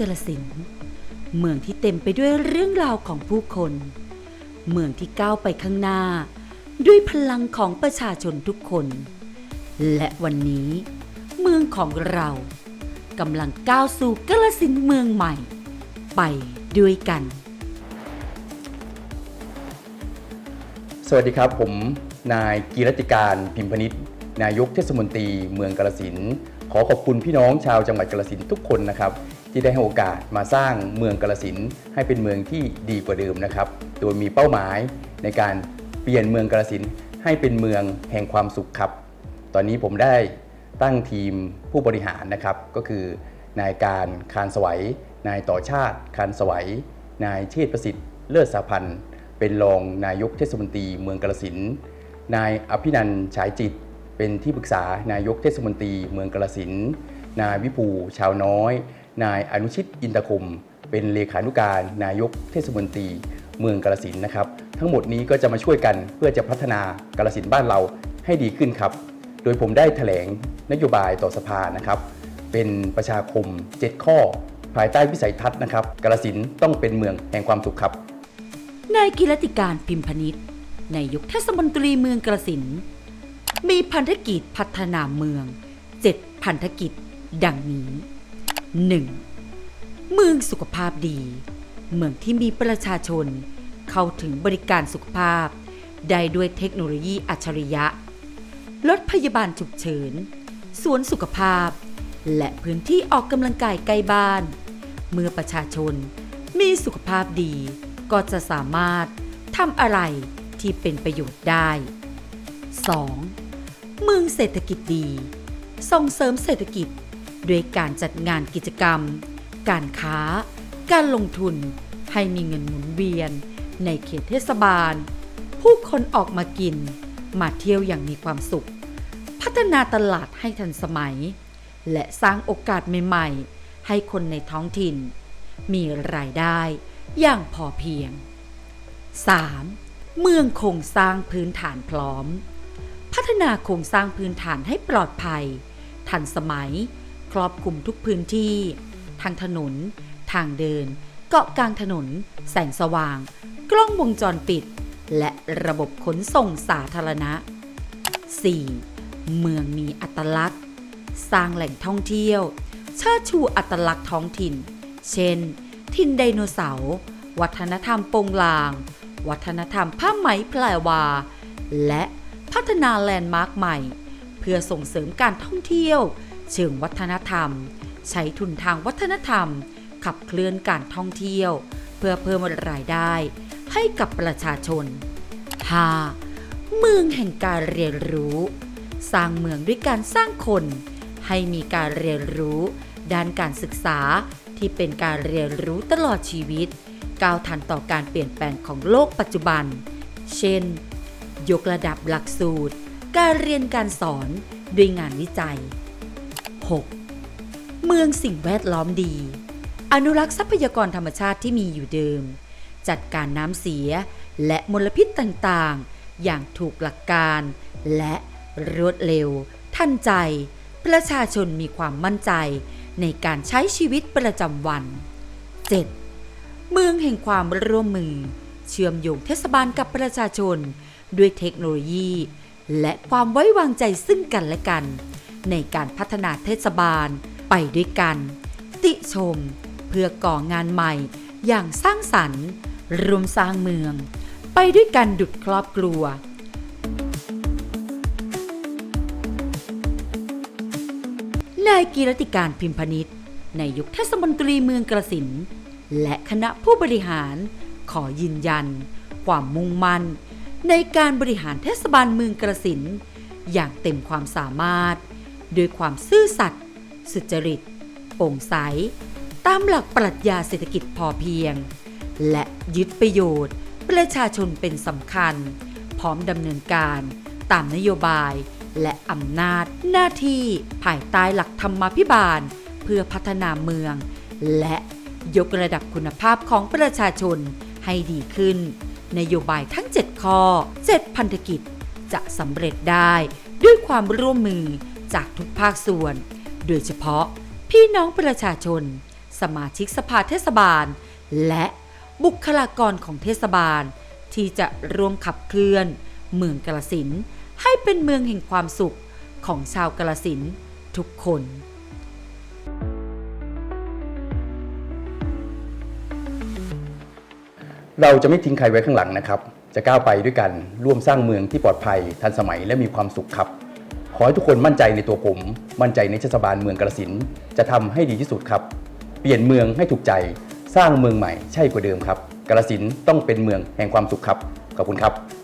กาลสินเมืองที่เต็มไปด้วยเรื่องราวของผู้คน เมืองที่ก้าวไปข้างหน้า ด้วยพลังของประชาชนทุกคน และวันนี้ เมืองของเรากำลังก้าวสู่กาลสินเมืองใหม่ ไปด้วยกัน สวัสดีครับผมนายกีรติการพิมพนิษฐ์นายกเทศมนตรีเมืองกาลสินขอขอบคุณพี่น้องชาวจังหวัดกาลสินทุกคนนะครับ ที่ได้ให้โอกาสมาสร้างเมืองกาลสินให้เป็นเมืองที่ดีกว่าเดิมนะครับ โดยมีเป้าหมายในการเปลี่ยนเมืองกาลสินให้เป็นเมืองแห่งความสุขครับ ตอนนี้ผมได้ตั้งทีมผู้บริหารนะครับ ก็คือนายการคานสวัย นายต่อชาติคานสวัย นายเชษประสิทธิ์เลิศสาพันธ์เป็นรองนายกเทศมนตรีเมืองกาลสินนายอภินันท์ฉายจิต เป็นที่ปรึกษานายกเทศมนตรีเมืองกาลสินนายวิภูชาวน้อย นายอนุชิตอินทคม เป็นเลขานุการนายกเทศมนตรี เมืองกาลสินนะครับ ทั้งหมดนี้ก็จะมาช่วยกันเพื่อจะพัฒนากาลสินบ้านเราให้ดีขึ้นครับ โดยผมได้แถลงนโยบายต่อสภานะครับ เป็นประชาคม 7 ข้อ ภายใต้วิสัยทัศน์นะครับกาลสินต้องเป็นเมืองแห่งความสุขครับนายกิรติการพิมพนิษฐ์นายกเทศมนตรีเมืองกระสิน มีพันธกิจพัฒนาเมืองเจ็ดพันธกิจ ดังนี้ 1. เมืองสุขภาพดี เมืองที่มีประชาชน เข้าถึงบริการสุขภาพ ได้ด้วยเทคโนโลยีอัจฉริยะ รถพยาบาลฉุกเฉิน สวนสุขภาพ และพื้นที่ออกกำลังกายใกล้บ้าน เมื่อประชาชนมีสุขภาพดี ก็จะสามารถทำอะไรที่เป็นประโยชน์ได้ 2. เมืองเศรษฐกิจดี ส่งเสริมเศรษฐกิจ ด้วยการจัดงานกิจกรรม การค้า การลงทุน ให้มีเงินหมุนเวียน ในเขตเทศบาล ผู้คนออกมากิน มาเที่ยวอย่างมีความสุข พัฒนาตลาดให้ทันสมัย และสร้างโอกาสใหม่ๆ ให้คนในท้องถิ่น มีรายได้อย่างพอเพียง 3. เมืองโครงสร้างพื้นฐานพร้อม พัฒนาโครงสร้างพื้นฐานให้ปลอดภัย ทันสมัย ครอบคลุมทุกพื้นที่ ทางถนน ทางเดิน เกาะกลางถนน แสงสว่าง กล้องวงจรปิด และระบบขนส่งสาธารณะ 4. เมืองมีอัตลักษณ์ สร้างแหล่งท่องเที่ยวเชิดชูอัตลักษณ์ท้องถิ่น เช่นถิ่นไดโนเสาร์ วัฒนธรรมปงลาง วัฒนธรรมผ้าไหมแพรวา และพัฒนาแลนด์มาร์คใหม่ เพื่อส่งเสริมการท่องเที่ยว เชิงวัฒนธรรม ใช้ทุนทางวัฒนธรรม ขับเคลื่อนการท่องเที่ยว เพื่อเพิ่มรายได้ให้กับประชาชน 5. เมืองแห่งการเรียนรู้ สร้างเมืองด้วยการสร้างคน ให้มีการเรียนรู้ ด้านการศึกษาที่เป็นการเรียนรู้ตลอดชีวิต ก้าวทันต่อการเปลี่ยนแปลงของโลกปัจจุบัน เช่น ยกระดับหลักสูตร การเรียนการสอนด้วยงานวิจัย 6. เมืองสิ่งแวดล้อมดี อนุรักษ์ทรัพยากรธรรมชาติที่มีอยู่เดิม จัดการน้ำเสียและมลพิษต่างๆ อย่างถูกหลักการ และรวดเร็ว ทันใจ ประชาชนมีความมั่นใจในการใช้ชีวิตประจำวัน 7. เมืองแห่งความร่วมมือ เชื่อมโยงเทศบาลกับประชาชน ด้วยเทคโนโลยี และความไว้วางใจซึ่งกันและกัน ในการพัฒนาเทศบาลไปด้วยกัน ติชม เพื่อก่องานใหม่อย่างสร้างสรรค์รวมสร้างเมือง ไปด้วยกันดุดครอบครัว นายกีรติการพิมพนิษฐ์นายกเทศมนตรีเมืองกระสินและคณะผู้บริหารขอยืนยัน ความมุ่งมั่น ในการบริหารเทศบาลเมืองกระสินอย่างเต็มความสามารถ ด้วยความซื่อสัตย์สุจริตโปร่งใส ตามหลักปรัชญาเศรษฐกิจพอเพียง และยึดประโยชน์ ประชาชนเป็นสำคัญ พร้อมดำเนินการตามนโยบายและอำนาจหน้าที่ภายใต้หลักธรรมาภิบาล เพื่อพัฒนาเมือง และยกระดับคุณภาพของประชาชนให้ดีขึ้น นโยบายทั้ง 7 ข้อ 7 พันธกิจจะสำเร็จได้ด้วยความร่วมมือ จากทุกภาคส่วน โดยเฉพาะพี่น้องประชาชน สมาชิกสภาเทศบาล และบุคลากรของเทศบาล ที่จะร่วมขับเคลื่อน เมืองกาลสินให้เป็นเมืองแห่งความสุขของชาวกาลสินทุกคนเราจะไม่ทิ้งใครไว้ข้างหลังนะครับ จะก้าวไปด้วยกัน ร่วมสร้างเมืองที่ปลอดภัย ทันสมัยและมีความสุขครับ อให้ทุกคนมั่นใจในตัวผม มั่นใจในเทศบาลเมืองกระสินจะทำให้ดีที่สุดครับ เปลี่ยนเมืองให้ถูกใจ สร้างเมืองใหม่ใช่กว่าเดิมครับกระสินต้องเป็นเมืองแห่งความสุขครับขอบคุณครับ